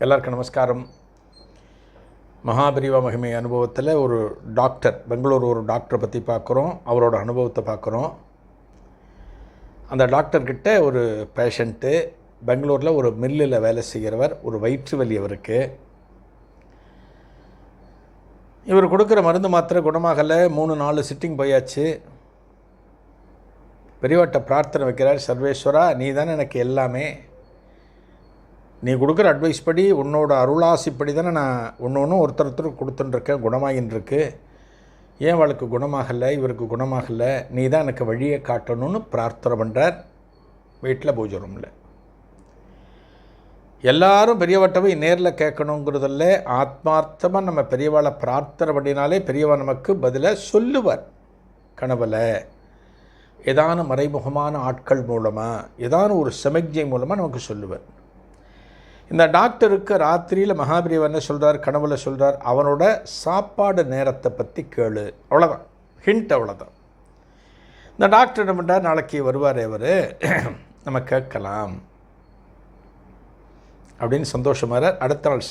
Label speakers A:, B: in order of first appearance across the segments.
A: எல்லாருக்கும் நமஸ்காரம். மகாபிரிவா மகிமை அனுபவத்தில் ஒரு டாக்டர் பெங்களூர் ஒரு டாக்டரை பற்றி பார்க்குறோம் அவரோட அனுபவத்தை பார்க்குறோம். அந்த டாக்டர்கிட்ட ஒரு பேஷண்ட்டு பெங்களூரில் ஒரு மில்லில் வேலை செய்கிறவர் ஒரு வயிற்று வலி அவருக்கு. இவர் கொடுக்குற மருந்து மாத்திரை குணமாகலை மூணு நாலு சிட்டிங் போயாச்சு. பெரியவாட்ட பிரார்த்தனை வைக்கிறார் சர்வேஸ்வரா நீ தானே எனக்கு எல்லாமே. நீ கொடுக்குற அட்வைஸ் படி உன்னோட அருளாசிப்படி தானே நான் ஒன்று ஒன்று ஒருத்தர் ஒருத்தர் கொடுத்துட்டுருக்கேன் குணமாகின்றிருக்கு. ஏன் அவளுக்கு குணமாகலை இவருக்கு குணமாகலை? நீ தான் எனக்கு வழியை காட்டணும்னு பிரார்த்தனை பண்ணுறார் வீட்டில் பூஜை ரூமில் எல்லாரும் பெரியவட்டவை நேரில் கேட்கணுங்கிறதில்ல ஆத்மார்த்தமாக நம்ம பெரியவாளை பிரார்த்தனை பண்ணினாலே பெரியவா நமக்கு பதிலாக சொல்லுவார். கனவில் ஏதான மறைமுகமான ஆட்கள் மூலமாக ஏதான ஒரு சமிக்ஞை மூலமாக நமக்கு சொல்லுவார். இந்த டாக்டருக்கு ராத்திரியில் மகாபிரிவா என்ன சொல்கிறார் கனவுல சொல்கிறார் அவனோட சாப்பாடு நேரத்தை பற்றி கேளு. அவ்வளோதான் ஹிண்ட் அவ்வளோதான் இந்த டாக்டர் என்ன பண்ணுறார் நாளைக்கு வருவார் அவர். நம்ம கேட்கலாம். அப்படின்னு சந்தோஷமாக அடுத்த நாள்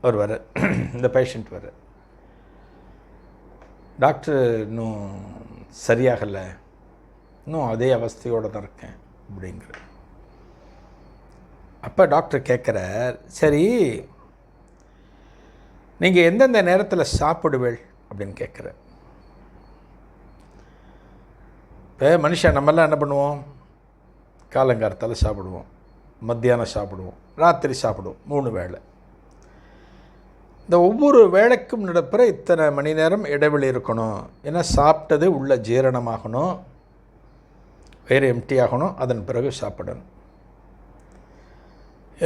A: அவர் வர இந்த பேஷண்ட் வர டாக்டர் இன்னும் சரியாகலை. இன்னும் அதே அவஸ்தையோடு தான் இருக்கேன். அப்படிங்கிற அப்போ டாக்டர் கேட்குறார் சரி நீங்கள் எந்தெந்த நேரத்தில் சாப்பிடுவேள்? அப்படின்னு கேட்குற இப்போ மனுஷன் நம்மெல்லாம் என்ன பண்ணுவோம்? காலங்காலத்தால் சாப்பிடுவோம். மத்தியானம் சாப்பிடுவோம். ராத்திரி சாப்பிடுவோம். மூணு வேளை. இந்த ஒவ்வொரு வேலைக்கும் நடப்புற இத்தனை மணி நேரம் இடைவெளி இருக்கணும். ஏன்னா சாப்பிட்டது உள்ள ஜீரணமாகணும். வயிறு எம்டி ஆகணும். அதன் பிறகு சாப்பிடணும்.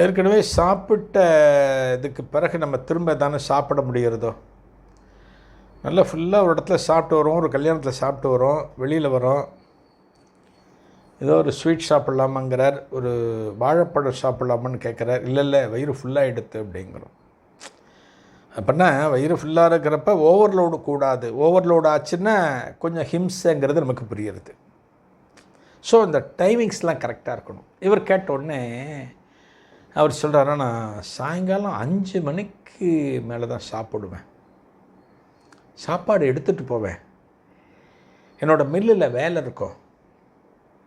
A: ஏற்கனவே சாப்பிட்ட இதுக்கு பிறகு நம்ம திரும்ப தானே சாப்பிட முடிகிறதோ? நல்லா ஃபுல்லாக ஒரு இடத்துல சாப்பிட்டு வரோம் ஒரு கல்யாணத்தில் சாப்பிட்டு வரோம் வெளியில் வரோம். ஏதோ ஒரு ஸ்வீட் சாப்பிட்லாமாங்கிறார் ஒரு வாழைப்பழம் சாப்பிட்லாமான்னு கேட்குறார். இல்லை இல்லை வயிறு ஃபுல்லாக எடுத்து அப்படிங்கிறோம். அப்படின்னா வயிறு ஃபுல்லாக இருக்கிறப்ப ஓவர்லோடு கூடாது. ஓவர்லோடு ஆச்சுன்னா கொஞ்சம் ஹிம்சைங்கிறது நமக்கு புரியுறது ஸோ இந்த டைமிங்ஸ்லாம் கரெக்டாக இருக்கணும். இவர் கேட்ட உடனே அவர் சொல்கிறாரா நான் சாயங்காலம் அஞ்சு மணிக்கு மேலே தான் சாப்பிடுவேன். சாப்பாடு எடுத்துகிட்டு போவேன். என்னோடய மில்லில் வேலை இருக்கும்.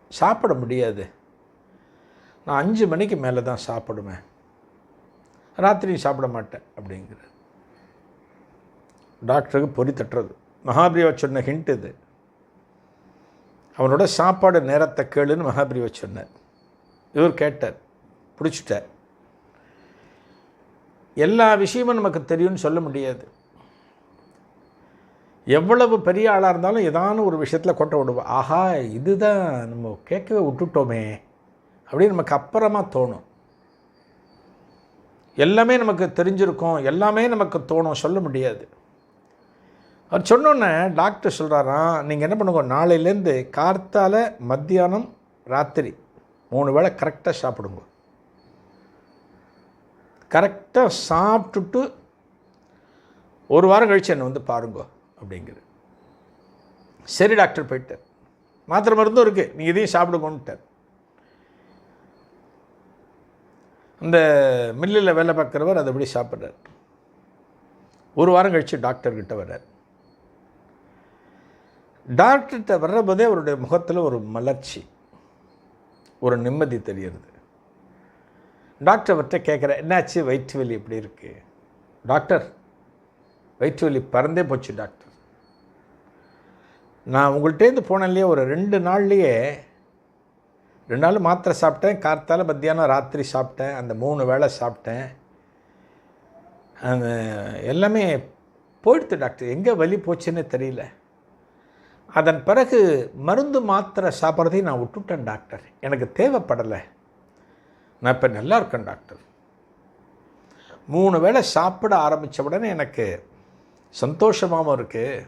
A: சாப்பிட முடியாது. நான் அஞ்சு மணிக்கு மேலே தான் சாப்பிடுவேன். ராத்திரி சாப்பிட மாட்டேன் அப்படிங்கிற டாக்டருக்கு பொறி தட்டுறது. மகாபிரிவா சொன்ன ஹிண்ட் இது. அவனோட சாப்பாடு நேரத்தை கேளுன்னு மகாபிரிவா சொன்னார். இவர் கேட்டார். பிடிச்சிட்டார். எல்லா விஷயமும் நமக்கு தெரியும்னு சொல்ல முடியாது. எவ்வளவு பெரிய ஆளாக இருந்தாலும் ஏதான ஒரு விஷயத்தில் கொட்டை விடுவோம். ஆஹா இதுதான் நம்ம கேட்கவே விட்டுட்டோமே அப்படின்னு நமக்கு அப்புறமா தோணும். எல்லாமே நமக்கு தெரிஞ்சிருக்கும். எல்லாமே நமக்கு தோணும். சொல்ல முடியாது. அவர் சொன்னோன்னே டாக்டர் சொல்கிறாராம் நீங்கள் என்ன பண்ணுங்க நாளையிலேருந்து கார்த்தால மத்தியானம் ராத்திரி மூணு வேளை கரெக்டாக சாப்பிடுங்க. கரெக்டாக சாப்பிட்டுட்டு ஒரு வாரம் கழித்து என்னை வந்து பாருங்க அப்படிங்கிறது. சரி டாக்டர் போயிட்டார் மாத்திரை மருந்தும் இருக்குது நீங்கள் இதையும் சாப்பிடுங்கன்ட்டார் அந்த மில்லில் வேலை பார்க்குறவர் அதை அப்படி சாப்பிட்றார். ஒரு வாரம் கழித்து டாக்டர்கிட்ட வர்றார். டாக்டர்கிட்ட வர்றபோதே அவருடைய முகத்தில் ஒரு மலர்ச்சி ஒரு நிம்மதி தெரிகிறது. டாக்டர் அவர்கிட்ட கேட்குறேன் என்னாச்சு? வயிற்று வலி எப்படி இருக்குது டாக்டர் வயிற்று வலி பறந்தே போச்சு டாக்டர். நான் உங்கள்கிட்டேருந்து போனேன்லையே ஒரு ரெண்டு நாள்லேயே ரெண்டு நாள் மாத்திரை சாப்பிட்டேன் கார்த்தால மத்தியானம் ராத்திரி சாப்பிட்டேன் அந்த மூணு வேளை சாப்பிட்டேன். அந்த எல்லாமே போயிடுத்து டாக்டர். எங்கே வலி போச்சுன்னு தெரியல. அதன் பிறகு மருந்து மாத்திரை சாப்பிட்றதையும் நான் விட்டுட்டேன் டாக்டர். எனக்கு தேவைப்படலை. நான் இப்போ நல்லா இருக்கேன் டாக்டர். மூணு வேளை சாப்பிட ஆரம்பித்த உடனே எனக்கு சந்தோஷமாகவும் இருக்குது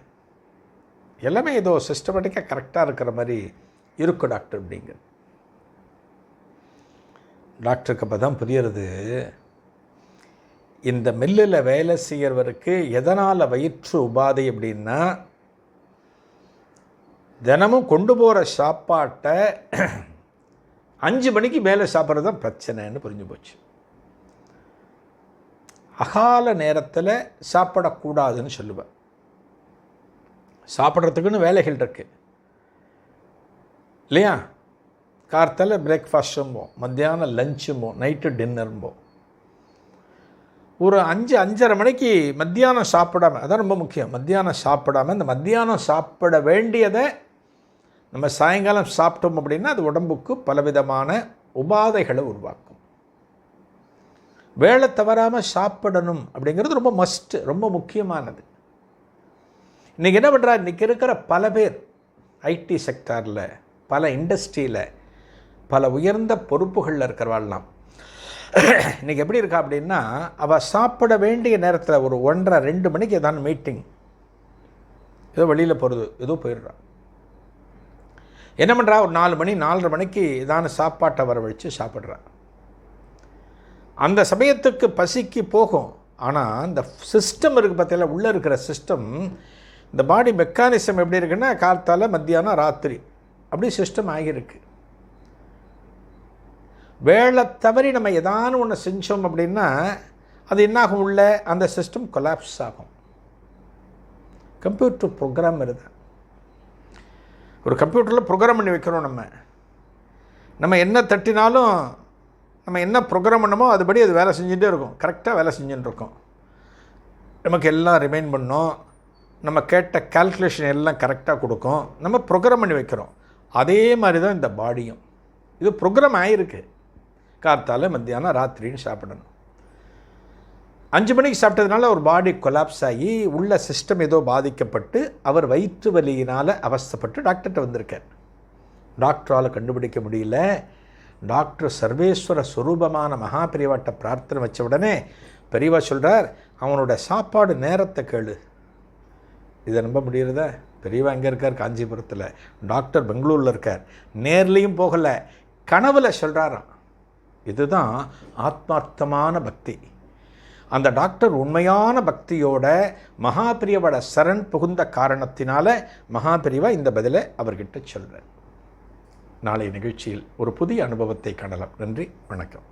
A: எல்லாமே ஏதோ சிஸ்டமேட்டிக்காக கரெக்டாக இருக்கிற மாதிரி இருக்கும் டாக்டர் அப்படிங்க. டாக்டருக்கு அப்போ தான் புரியறது. இந்த மில்லில் வேலை செய்கிறவருக்கு எதனால் வயிற்று உபாதை அப்படின்னா தினமும் கொண்டு போகிற சாப்பாட்டை அஞ்சு மணிக்கு மேலே சாப்பிட்றது தான் பிரச்சனைன்னு புரிஞ்சு போச்சு. அகால நேரத்தில் சாப்பிடக்கூடாதுன்னு சொல்லுவேன் சாப்பிட்றதுக்குன்னு வேலைகள் இருக்குது இல்லையா? கார்த்தால பிரேக்ஃபாஸ்ட்டும்போம் மத்தியானம் லஞ்சும்போம் நைட்டு டின்னரும்போம் ஒரு அஞ்சு அஞ்சரை மணிக்கு மத்தியானம் சாப்பிடாம அதான் ரொம்ப முக்கியம். மத்தியானம் சாப்பிடாம இந்த மத்தியானம் சாப்பிட வேண்டியதை நம்ம சாயங்காலம் சாப்பிட்டோம் அப்படின்னா அது உடம்புக்கு பலவிதமான உபாதைகளை உருவாக்கும். வேலை தவறாமல் சாப்பிடணும் அப்படிங்கிறது ரொம்ப மஸ்ட் ரொம்ப முக்கியமானது. இன்றைக்கி என்ன பண்ணுறா இன்றைக்கி இருக்கிற பல பேர் ஐடி செக்டாரில் பல இண்டஸ்ட்ரியில் பல உயர்ந்த பொறுப்புகளில் இருக்கிறவாள்லாம். இன்றைக்கி எப்படி இருக்கா அப்படின்னா அவள் சாப்பிட வேண்டிய நேரத்தில் ஒரு ஒன்றரை ரெண்டு மணிக்கு ஏதாவது மீட்டிங் ஏதோ வெளியில் போகிறது ஏதோ போயிடுறா. என்ன பண்ணுறா ஒரு நாலு மணி நாலரை மணிக்கு இதான சாப்பாட்டை வரவழைச்சு சாப்பிட்றா. அந்த சமயத்துக்கு பசிக்கு போகும். ஆனால் இந்த சிஸ்டம் இருக்குது பார்த்தீங்களா உள்ளே இருக்கிற சிஸ்டம் இந்த பாடி மெக்கானிசம் எப்படி இருக்குன்னா காலத்தால் மத்தியானம் ராத்திரி. அப்படி சிஸ்டம் ஆகியிருக்கு. வேலை தவறி நம்ம ஏதான ஒன்று செஞ்சோம் அப்படின்னா அது என்னாகும் உள்ள? அந்த சிஸ்டம் கொலாப்ஸ் ஆகும். கம்ப்யூட்டர் ப்ரோக்ராம் இருக்குது ஒரு கம்ப்யூட்டரில் ப்ரோக்ராம் பண்ணி வைக்கிறோம் நம்ம. நம்ம என்ன தட்டினாலும் நம்ம என்ன ப்ரோக்ராம் பண்ணமோ அதுபடி அது வேலை செஞ்சுட்டே இருக்கும். கரெக்டாக வேலை செஞ்சுட்டு இருக்கும். நமக்கு எல்லாம் ரிமைண்ட் பண்ணும். நம்ம கேட்ட கால்குலேஷன் எல்லாம் கரெக்டாக கொடுக்கும். நம்ம ப்ரோக்ராம் பண்ணி வைக்கிறோம். அதே மாதிரி தான் இந்த பாடியும் இது ப்ரோக்ராம் ஆகிருக்கு கார்த்தால மத்தியானம் ராத்திரின்னு சாப்பிடணும். அஞ்சு மணிக்கு சாப்பிட்டதுனால ஒரு பாடி கொலாப்ஸ் ஆகி உள்ள சிஸ்டம் ஏதோ பாதிக்கப்பட்டு அவர் வயிற்று வலியினால் அவஸ்தைப்பட்டு டாக்டர்கிட்ட வந்திருக்கார். டாக்டரால் கண்டுபிடிக்க முடியல. டாக்டர் சர்வேஸ்வர சுரூபமான மகாபிரிவாட்ட பிரார்த்தனை வச்ச உடனே பெரியவா சொல்கிறார் அவனோட சாப்பாடு நேரத்தை கேளு. இதை நம்ப முடியறதா? பெரியவா எங்கே இருக்கார்? காஞ்சிபுரத்தில். டாக்டர் பெங்களூரில் இருக்கார். நேர்லேயும் போகலை. கனவில் சொல்கிறாராம் இதுதான் ஆத்மார்த்தமான பக்தி. அந்த டாக்டர் உண்மையான பக்தியோட மகாபிரியவோட சரண் புகுந்த காரணத்தினால மகாபிரிவா இந்த பதிலை அவர்கிட்ட சொல்கிறார் நாளைய நிகழ்ச்சியில் ஒரு புதிய அனுபவத்தை காணலாம். நன்றி வணக்கம்.